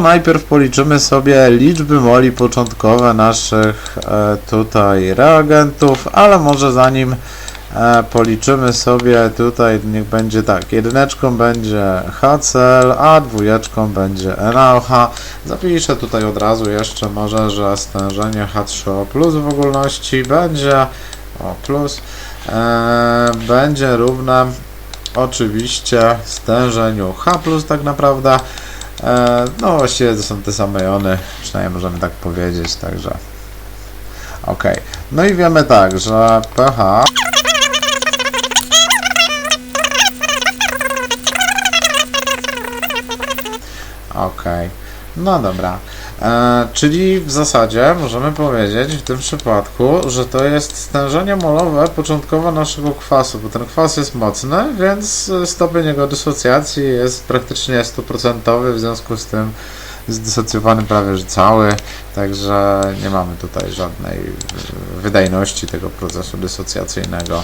Najpierw policzymy sobie liczby moli początkowe naszych e, tutaj reagentów, ale może zanim e, policzymy sobie tutaj, niech będzie tak, jedyneczką będzie HCl, a dwójeczką będzie NaOH. Zapiszę tutaj od razu jeszcze może, że stężenie H3O plus w ogólności będzie o plus e, będzie równe oczywiście stężeniu H tak naprawdę. E, no właściwie to są te same jony, przynajmniej możemy tak powiedzieć, także ok. No i wiemy tak, że pH ok. No dobra. E, czyli w zasadzie możemy powiedzieć w tym przypadku, że to jest stężenie molowe początkowe naszego kwasu, bo ten kwas jest mocny, więc stopień jego dysocjacji jest praktycznie 100%, w związku z tym zdysocjowany prawie że cały, także nie mamy tutaj żadnej wydajności tego procesu dysocjacyjnego.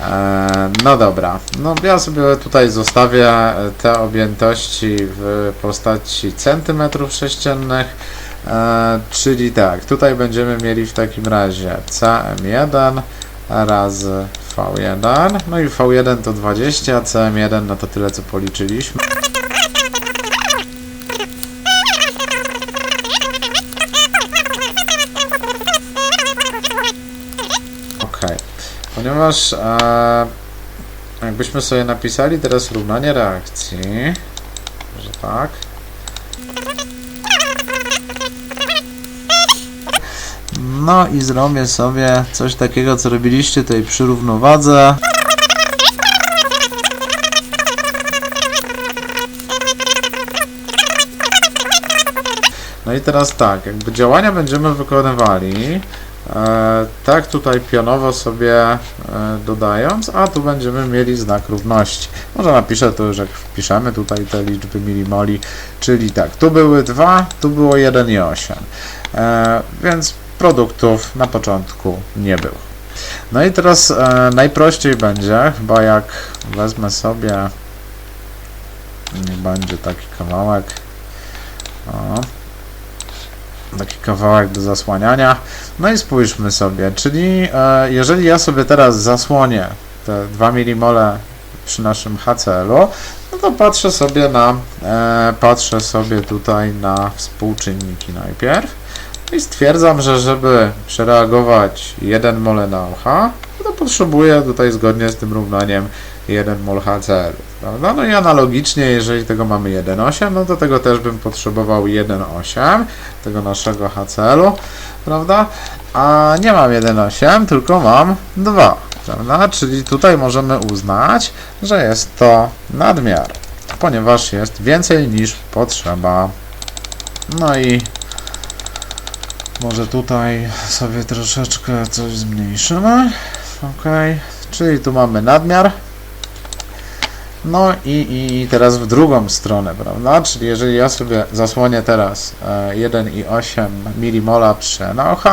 E, No dobra, no ja sobie tutaj zostawię te objętości w postaci centymetrów sześciennych, e, czyli tak, tutaj będziemy mieli w takim razie CM1 razy V1, no i V1 to 20, a CM1 no to tyle co policzyliśmy. Ponieważ e, jakbyśmy sobie napisali teraz równanie reakcji, że tak. No i zrobię sobie coś takiego, co robiliście tutaj przy równowadze. No i teraz tak, jakby działania będziemy wykonywali e, tak tutaj pionowo sobie e, dodając, a tu będziemy mieli znak równości. Może napiszę to już jak wpiszemy tutaj te liczby milimoli, czyli tak, tu były 2, tu było 1 i 8, e, więc produktów na początku nie było. No i teraz najprościej będzie, chyba jak wezmę sobie, niech będzie taki kawałek, o, taki kawałek do zasłaniania. No i spójrzmy sobie, czyli e, jeżeli ja sobie teraz zasłonię te 2 milimole przy naszym HCl-u, no to patrzę sobie na e, patrzę sobie tutaj na współczynniki najpierw i stwierdzam, że żeby przereagować 1 mole na OH, no to potrzebuję tutaj zgodnie z tym równaniem 1 mol HCl. Prawda? No i analogicznie, jeżeli tego mamy 1,8, no to tego też bym potrzebował 1,8 tego naszego HCl-u, prawda? A nie mam 1,8, tylko mam 2, prawda? Czyli tutaj możemy uznać, że jest to nadmiar, ponieważ jest więcej niż potrzeba. No i może tutaj sobie troszeczkę coś zmniejszymy. Ok, czyli tu mamy nadmiar. No i, i teraz w drugą stronę, prawda? Czyli jeżeli ja sobie zasłonię teraz e, 1,8 mmol przy NaOH,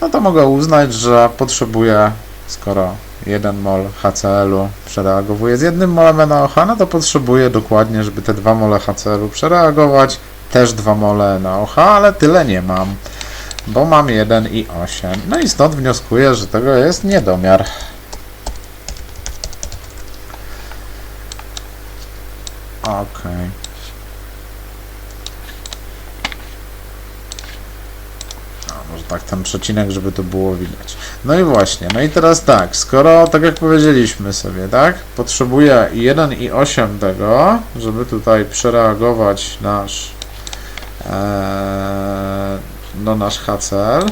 no to mogę uznać, że potrzebuję, skoro 1 mol HCl-u przereagowuje z 1 molem NaOH, no to potrzebuję dokładnie, żeby te 2 mole HCl-u przereagować, też 2 mole NaOH, ale tyle nie mam, bo mam 1,8. No i stąd wnioskuję, że tego jest niedomiar. Okej. A, może tak ten przecinek, żeby to było widać. No i właśnie, no i teraz tak, skoro, tak jak powiedzieliśmy sobie, tak, potrzebuję 1,8 tego, żeby tutaj przereagować nasz e, no nasz HCl,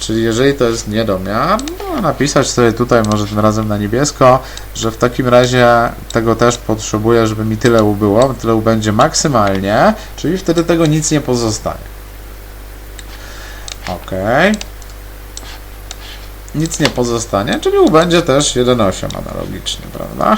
czyli jeżeli to jest niedomiar, no napisać sobie tutaj może tym razem na niebiesko, że w takim razie tego też potrzebuję, żeby mi tyle ubyło, tyle będzie maksymalnie, czyli wtedy tego nic nie pozostanie. Ok. Nic nie pozostanie, czyli U będzie też 1,8 analogicznie, prawda?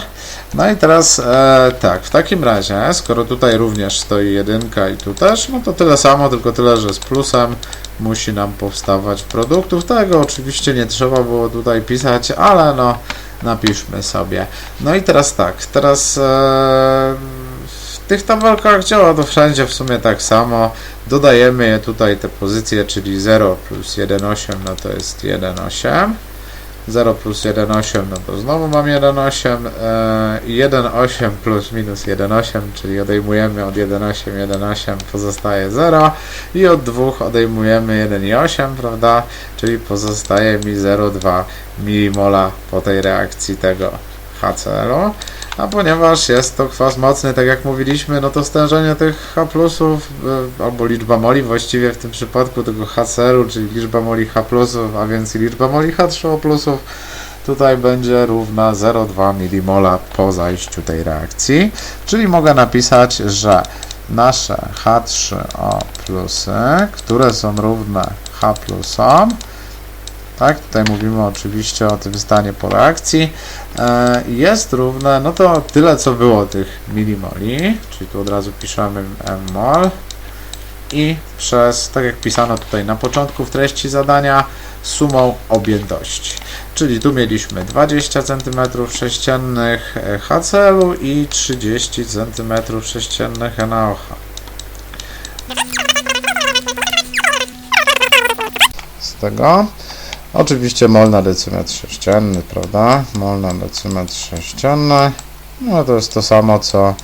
No i teraz e, tak, w takim razie, skoro tutaj również stoi jedynka i tu też, no to tyle samo, tylko tyle, że z plusem musi nam powstawać produktów. Tego oczywiście nie trzeba było tutaj pisać, ale no napiszmy sobie. No i teraz tak, teraz e, tych tabelkach działa to wszędzie w sumie tak samo. Dodajemy je tutaj te pozycje, czyli 0 plus 1,8 no to jest 1,8. 0 plus 1,8 no to znowu mam 1,8 e, i 1,8 plus minus 1,8, czyli odejmujemy od 1,8 1,8 pozostaje 0 i od 2 odejmujemy 1,8, prawda, czyli pozostaje mi 0,2 milimola po tej reakcji tego HCl-u. A ponieważ jest to kwas mocny, tak jak mówiliśmy, no to stężenie tych H+, y, albo liczba moli właściwie w tym przypadku tego HCl-u, czyli liczba moli H+, a więc liczba moli H3O+, tutaj będzie równa 0,2 milimola po zajściu tej reakcji. Czyli mogę napisać, że nasze H3O+, które są równe H+, tak, tutaj mówimy oczywiście o tym stanie po reakcji, e, jest równe, no to tyle co było tych milimoli, czyli tu od razu piszemy mmol i przez, tak jak pisano tutaj na początku w treści zadania, sumą objętości. Czyli tu mieliśmy 20 cm3 HCl i 30 cm3 NaOH. Z tego Oczywiście mol na decymetr sześcienny, prawda? Mol na decymetr sześcienny. No to jest to samo co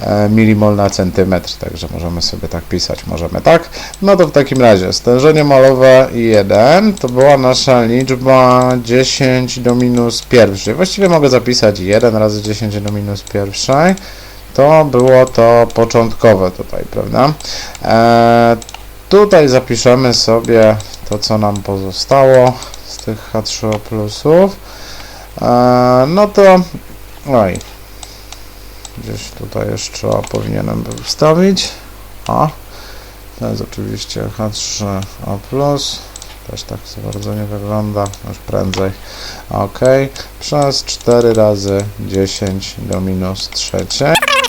e, milimol na centymetr, także możemy sobie tak pisać, możemy tak. No to w takim razie stężenie molowe 1 to była nasza liczba 10 do minus pierwszej. Właściwie mogę zapisać 1 razy 10 do minus pierwszej. To było to początkowe tutaj, prawda? E, tutaj zapiszemy sobie to, co nam pozostało z tych H3O plusów. E, no to, oj, gdzieś tutaj jeszcze powinienem był wstawić. O, to jest oczywiście H3O plus. Też tak za bardzo nie wygląda, już prędzej. Ok, przez 4 razy 10 do minus trzeciej.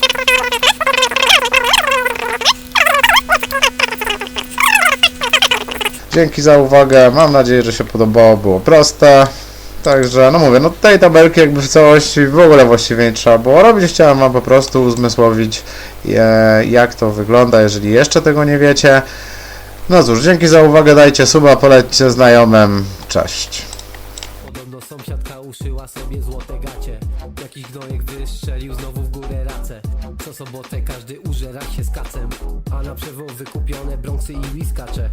Dzięki za uwagę. Mam nadzieję, że się podobało. Było proste. Także, no mówię, no tej tabelki jakby w całości w ogóle właściwie nie trzeba było robić. Chciałem wam po prostu uzmysłowić, e, jak to wygląda, jeżeli jeszcze tego nie wiecie. No cóż, dzięki za uwagę. Dajcie suba, polećcie znajomym. Cześć. Podobno sąsiadka uszyła sobie złote gacie Jakiś gnojek wystrzelił znowu w górę racę Co sobotę każdy użera się z kacem A na przewozy kupione bronksy i whiskacze